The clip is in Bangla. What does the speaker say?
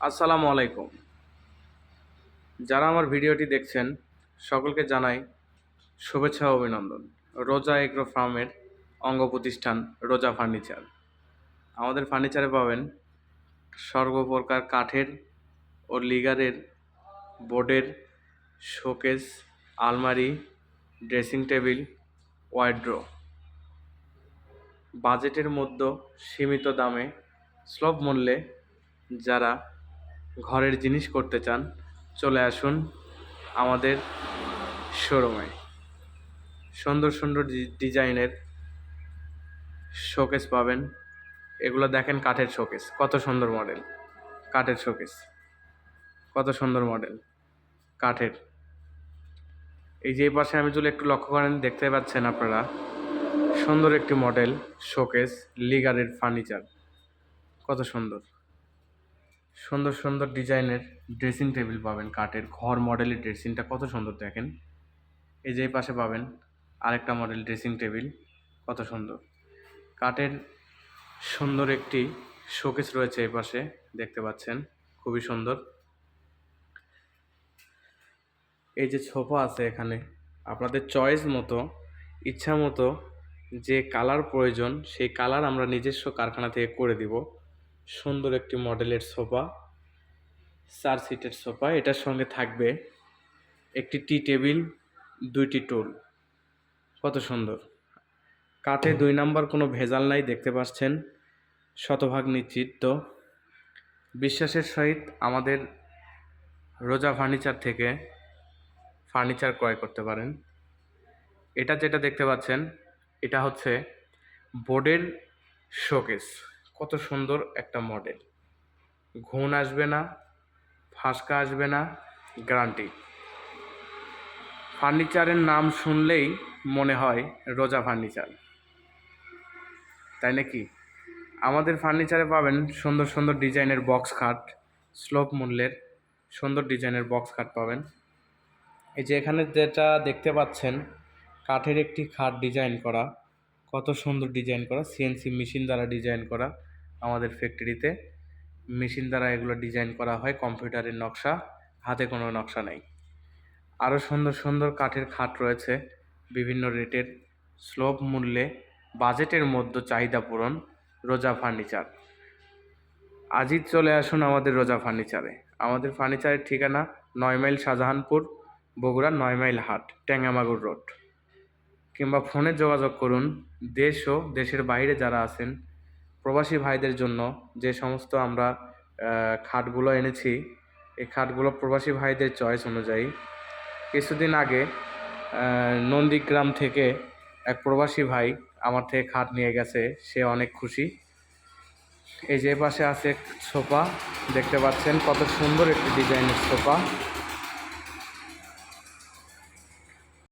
আসসালামু আলাইকুম। যারা আমার ভিডিওটি দেখছেন, সকলকে জানাই শুভেচ্ছা অভিনন্দন। রোজা এগ্রো ফার্মের অঙ্গ প্রতিষ্ঠান রোজা ফার্নিচার। আমাদের ফার্নিচারে পাবেন সর্বপ্রকার কাঠের ও লিগারের বোর্ডের শোকেস, আলমারি, ড্রেসিং টেবিল ওয়াইড্রো বাজেটের মধ্যে সীমিত দামে সুলভ মূল্যে যারা ঘরের জিনিস করতে চান, চলে আসুন আমাদের শোরুমে সুন্দর সুন্দর ডিজাইনের শোকেস পাবেন। এগুলো দেখেন কাঠের শোকেস কত সুন্দর মডেল কাঠের শোকেস কত সুন্দর মডেল কাঠের। এই যে পাশে আমি যদি একটু লক্ষ্য করেন, দেখতে পাচ্ছেন আপনারা, সুন্দর একটি মডেল শোকেস লিগারের ফার্নিচার কত সুন্দর। সুন্দর সুন্দর ডিজাইনের ড্রেসিং টেবিল পাবেন, কাঠের ঘর মডেলের ড্রেসিংটা কত সুন্দর দেখেন। এই যে পাশে পাবেন আরেকটা মডেল ড্রেসিং টেবিল, কত সুন্দর। কাঠের সুন্দর একটি শোকেস রয়েছে এই পাশে, দেখতে পাচ্ছেন, খুবই সুন্দর। এই যে সোফা আছে এখানে, আপনাদের চয়েস মতো, ইচ্ছা মতো যে কালার প্রয়োজন, সেই কালার আমরা নিজস্ব কারখানা থেকে করে দিব। সুন্দর একটি মডেলের সোফা, চার সিটের সোফা, এটার সঙ্গে থাকবে একটি টি টেবিল, দুইটি টুল। কত সুন্দর। কাঠে দুই নাম্বার কোনো ভেজাল নাই, দেখতে পাচ্ছেন, শতভাগ নিশ্চিত। বিশ্বাসের সহিত আমাদের রোজা ফার্নিচার থেকে ফার্নিচার ক্রয় করতে পারেন। এটা যেটা দেখতে পাচ্ছেন, এটা হচ্ছে বোর্ডের শোকেস। কত সুন্দর একটা মডেল ঘুণ আসবে না, ফাঁসকা আসবে না গ্যারান্টি ফার্নিচারের নাম শুনলেই মনে হয় রোজা ফার্নিচার। তাই নাকি? আমাদের ফার্নিচারে পাবেন সুন্দর সুন্দর ডিজাইনের বক্স খাট স্লোপ মূল্যের সুন্দর ডিজাইনের বক্স খাট পাবেন। এই যে এখানে যেটা দেখতে পাচ্ছেন, কাঠের একটি খাট ডিজাইন করা। কত সুন্দর ডিজাইন করা সিএনসি মেশিন দ্বারা ডিজাইন করা আমাদের ফ্যাক্টরিতে মেশিন দ্বারা এগুলো ডিজাইন করা হয় কম্পিউটারের নকশা, হাতে কোনো নকশা নেই। আরও সুন্দর সুন্দর কাঠের খাট রয়েছে, বিভিন্ন রেটের স্লোভ মূল্যে, বাজেটের মধ্যে চাহিদা পূরণ, রোজা ফার্নিচার আজই চলে আসুন আমাদের রোজা ফার্নিচারে আমাদের ফার্নিচারের ঠিকানা নয় মাইল শাহজাহানপুর, বগুড়া নয় মাইল হাট ট্যাঙ্গামাগুর রোড। কিংবা ফোনে যোগাযোগ করুন দেশ ও দেশের বাইরে যারা আছেন, প্রবাসী ভাইদের জন্য যে সমস্ত আমরা খাটগুলো এনেছি, এই খাটগুলো প্রবাসী ভাইদের চয়েস অনুযায়ী কিছুদিন আগে নন্দীগ্রাম থেকে এক প্রবাসী ভাই আমার থেকে খাট নিয়ে গেছে, সে অনেক খুশি। এই যে পাশে আছে সোফা, দেখতে পাচ্ছেন কত সুন্দর একটি ডিজাইনের সোফা।